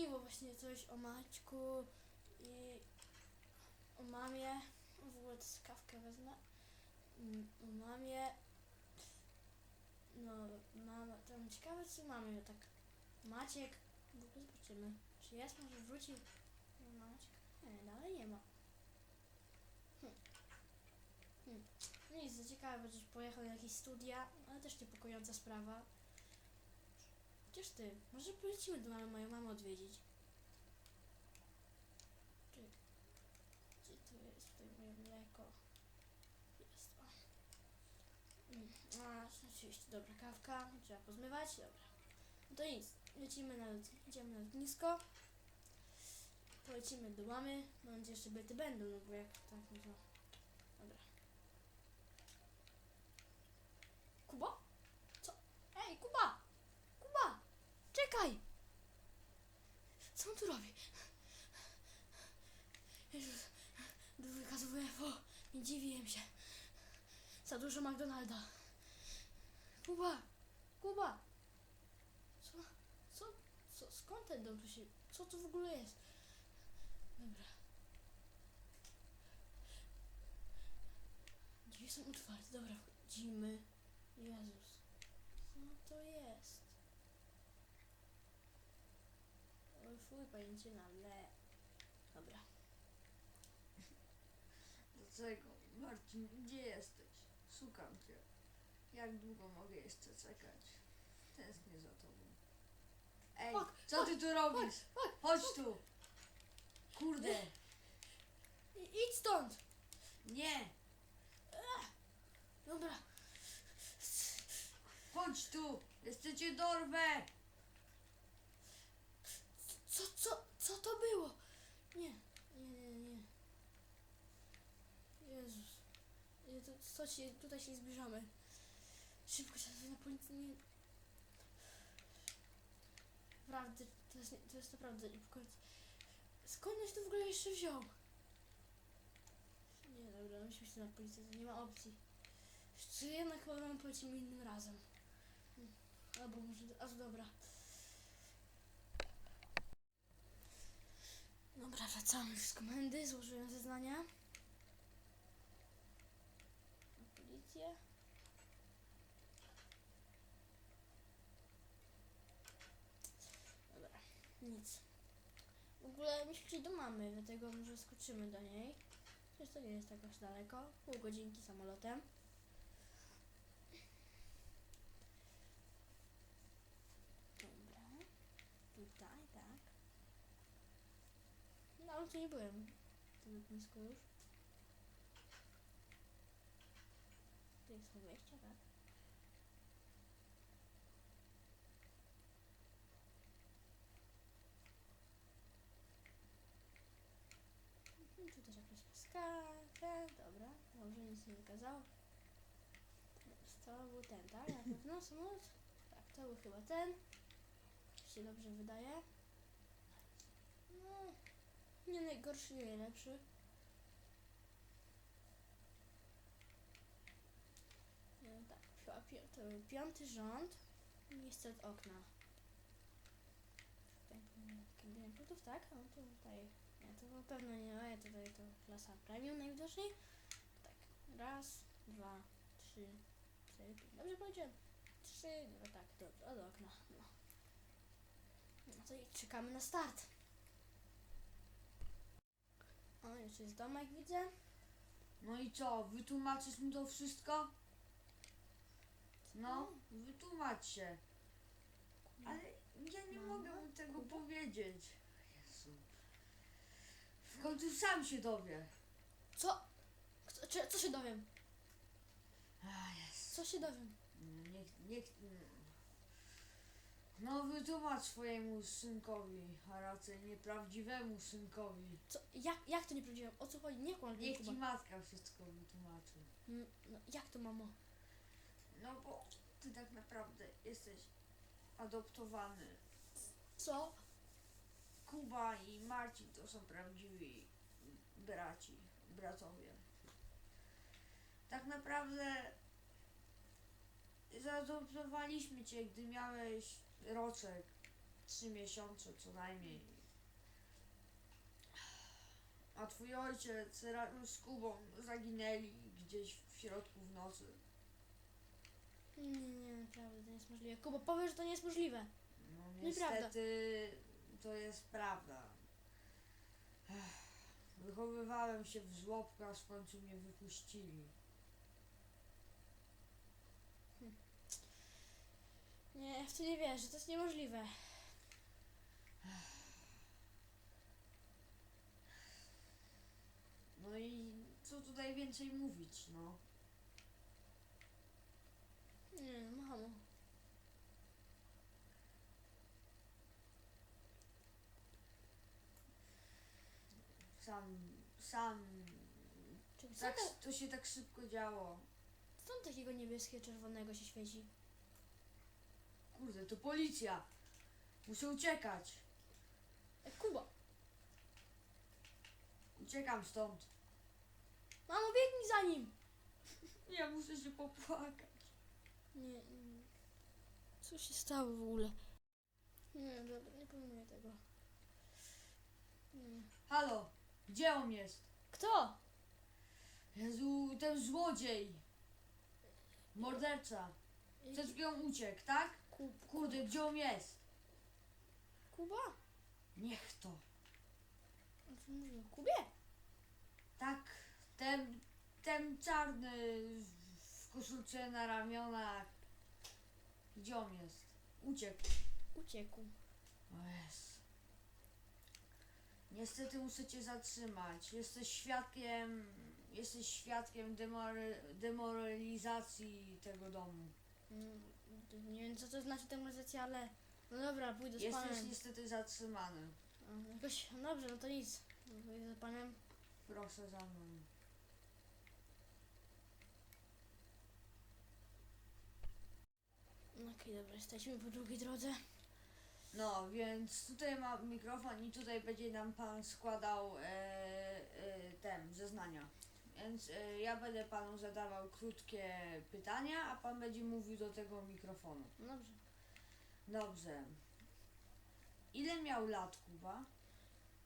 śniło właśnie coś o Maćku i o mamie. W ogóle kawkę wezmę. Mm, O mamie. No, mama, tam ciekawe co mamy, tak. Maciek, w ogóle zobaczymy. Czy jest, może wrócił? No, Maciek? Nie, dalej nie ma. Hm. Hmm. No ciekawe, chociaż pojechał na jakieś studia, ale też niepokojąca sprawa. Chociaż ty, może polecimy do mamy, moją mamę odwiedzić. Czy, gdzie tu jest tutaj moje mleko? Jest. Mm, A, oczywiście, dobra, kawka, trzeba pozmywać, dobra. No to nic, lecimy na, idziemy na lotnisko. Polecimy do mamy, mam nadzieję, że byty będą, no bo jak tak, no to... Dobra. Kuba? Co? Ej, Kuba! Kuba! Czekaj! Co on tu robi? Jezus, dwójka z WFO, nie dziwiłem się. Za dużo McDonalda. Kuba! Kuba! Co? Co? Co? Skąd ten dom tu się... Co to w ogóle jest? Dobra. Drzwi są otwarte. Dobra, wchodzimy. Jezus. Co to jest? Oj, fuj, pojęcie na le. Dobra. Dlaczego? Marcin, gdzie jesteś? Szukam cię. Jak długo mogę jeszcze czekać? Tęsknię za tobą. Ej, co ty tu robisz? fuck, Chodź tu! Kurde! I, idź stąd! Nie! Dobra. Chodź tu! Jeszcze cię dorwę! Co, co, co to było? Nie, nie. Jezus. Tutaj się zbliżamy. Szybko się na policję. Nie. Naprawdę, to jest, to jest naprawdę niepokojące. Skąd on się to w ogóle jeszcze wziął? Nie, dobra, musimy się na policję, to nie ma opcji. Czy jednak chyba nam polecimy innym razem. Albo może, aż dobra. Dobra, wracamy już z komendy, złożyłem zeznania. Na policję. Dobra, nic. W ogóle myślę do mamy, dlatego może skoczymy do niej. Przecież to nie jest tak aż daleko. Pół godzinki samolotem. Dobra. Tutaj, tak. No ale tu nie byłem w tym lotnisku już. Tu jest chyba wejście, tak? Mhm, Tu też jakaś skaka, dobra, dobrze, nic nie wykazało. To był ten, tak? Na pewno samolot? Tak, to był chyba ten. Się dobrze wydaje. No, nie najgorszy, nie najlepszy. No tak, chyba pi- to był piąty rząd. Miejsce od okna. Punktów, tak? No to tutaj. Nie, to na pewno nie, ale tutaj to klasa premium najwidoczniej. Tak, raz, dwa, trzy, cztery, pięć. Dobrze powiedziałem. Trzy, no tak, dobrze, od okna. No. No to i czekamy na start. O, jeszcze jest domek, widzę. No i co, wytłumaczysz mi to wszystko? No, wytłumacz się. Ale ja nie Mama, mogę mu tego Kuba? powiedzieć. Jezu. W końcu sam się dowie. Co? Kto, czy, co się dowiem? A, jest. Co się dowiem? Niech, niech... No wytłumacz swojemu synkowi, a raczej nieprawdziwemu synkowi. Co, jak, jak to nie powiedziałem? O co chodzi? Nie kłam, Niech Kuba. ci matka wszystko wytłumaczy. Mm, No, jak to, mamo? No bo ty tak naprawdę jesteś adoptowany. Co? Kuba i Marcin to są prawdziwi braci, bratowie. Tak naprawdę zaadoptowaliśmy cię, gdy miałeś roczek. trzy miesiące co najmniej. A twój ojciec razem z Kubą zaginęli gdzieś w środku w nocy. Nie, nie, naprawdę, to nie jest możliwe. Kuba, powiesz, że to nie jest możliwe. No Nieprawda. niestety to jest prawda. Ech, Wychowywałem się w żłobku, aż w końcu mnie wypuścili. Nie, ja w to nie wierzę, to jest niemożliwe. No i co tutaj więcej mówić, no. Nie, no, mamo. Sam, sam, co, tak, ta, to się tak szybko działo. tam takiego niebieskiego, czerwonego się świeci? Kurde, to policja. Muszę uciekać. E, Kuba, Uciekam stąd. mamo, biegnij za nim! Ja muszę się popłakać. Nie, nie. Co się stało w ogóle? Nie, dobra, nie pomyślę tego. Nie. Halo, gdzie on jest? Kto? Jezu, ten złodziej. Morderca. Przed chwilą uciekł, tak? Kub, Kurde, gdzie on jest? Kuba? Niech to. O czym mówię? O Kubie? Tak, ten, ten czarny koszulce na ramionach. Gdzie on jest? Uciekł. Uciekł. O jest. Niestety muszę cię zatrzymać. Jesteś świadkiem, jesteś świadkiem demor- demoralizacji tego domu. Mm, Nie wiem, co to znaczy demoralizacja, ale... No dobra, pójdę z Jesteś panem. niestety zatrzymany. A, Jakoś, no dobrze, no to nic. Pójdę z panem. Proszę za mną. Okej, dobra, jesteśmy po drugiej drodze. No, więc tutaj ma mikrofon i tutaj będzie nam pan składał e, e, ten, zeznania. Więc e, ja będę panu zadawał krótkie pytania, a pan będzie mówił do tego mikrofonu. No dobrze. Dobrze. Ile miał lat Kuba?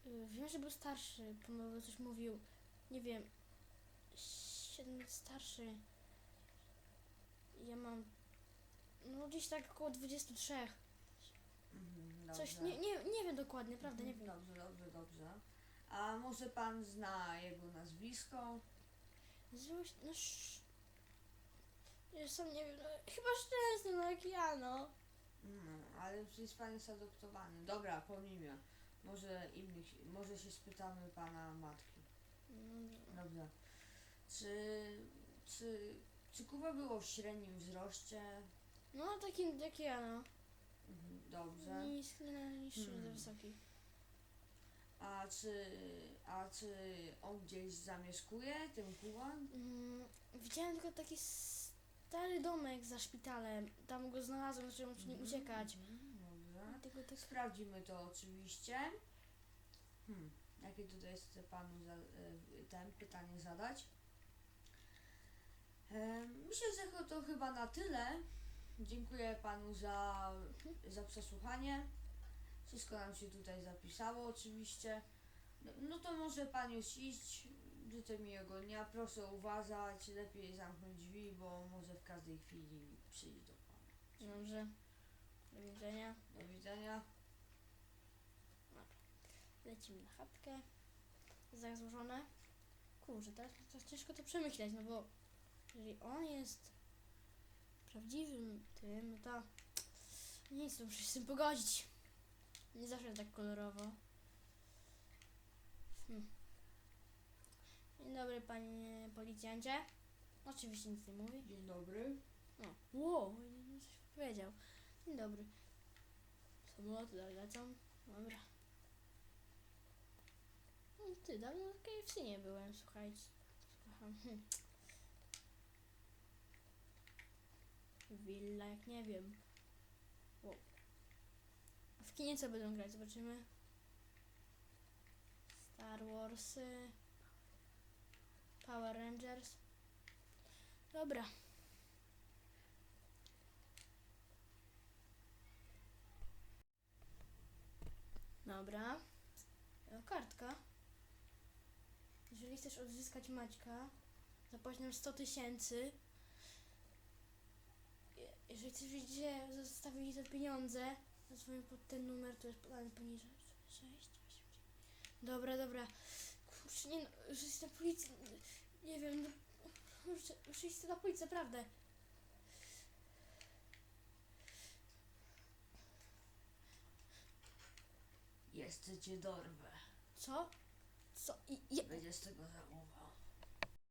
Y, Wiem, że był starszy, pomimo coś mówił. Nie wiem. 7 lat starszy. Ja mam. No gdzieś tak około 23. Mhm, Coś, dobrze. nie, nie, nie wiem dokładnie, prawda, nie wiem. Dobrze, dobrze, dobrze. A może pan zna jego nazwisko? Się, no sz... Ja sam nie wiem, no, chyba szczęsny, no jak ja, no. Mm, ale przecież pan jest adoptowany. Dobra, pomijmy. Może innych, może się spytamy pana matki. No, Dobrze. Czy, czy, czy Kuba było w średnim wzroście? No taki jak ja, no. Mhm, Dobrze. Niski, no, niższy, Hmm. wysoki. A czy, a czy on gdzieś zamieszkuje, ten Kuba? Mm, widziałem tylko taki stary domek za szpitalem. Tam go znalazłem, zacząłem przy nim Mhm, uciekać. mhm, Dobrze. Tylko tak... Sprawdzimy to oczywiście. Hmm, jakie tutaj chcę panu za, e, ten pytanie zadać? E, Myślę, że to chyba na tyle. Dziękuję panu za, za przesłuchanie. Wszystko nam się tutaj zapisało oczywiście. No, no to może pan już iść. Życzę miłego dnia. Proszę uważać. Lepiej zamknąć drzwi, bo może w każdej chwili przyjść do pana. Dobrze. Do widzenia. Do widzenia. Lecimy na chatkę. Zaraz złożone. Kurczę, teraz, teraz ciężko to przemyśleć, no bo jeżeli on jest prawdziwym tym, no to nic, to muszę się z tym pogodzić. Nie zawsze tak kolorowo. Hmm. Dzień dobry, panie policjancie. Oczywiście nic nie mówi. Dzień dobry. O, wow, nie coś powiedział. Dzień dobry. Samoloty lecą. Dobra. No, ty, dawno w KFC nie byłem, słuchajcie. Słucham. Hm. Villa, jak nie wiem. Wow. W kinie co będą grać? Zobaczymy. Star Warsy. Power Rangers. Dobra. Dobra. E, Kartka. Jeżeli chcesz odzyskać Maćka, zapłać nam 100 tysięcy. Je- Jeżeli wiedzieć, gdzie zostawili te pieniądze, zadzwoń pod ten numer, to jest podany poniżej. 6, 8, 9. Dobra, dobra. Kurczę, nie no, już jest na policji. Nie wiem, no, już, już jest na policji, naprawdę. Jeszcze cię dorwę. Co? Co? I, ja, Będziesz tego żałował.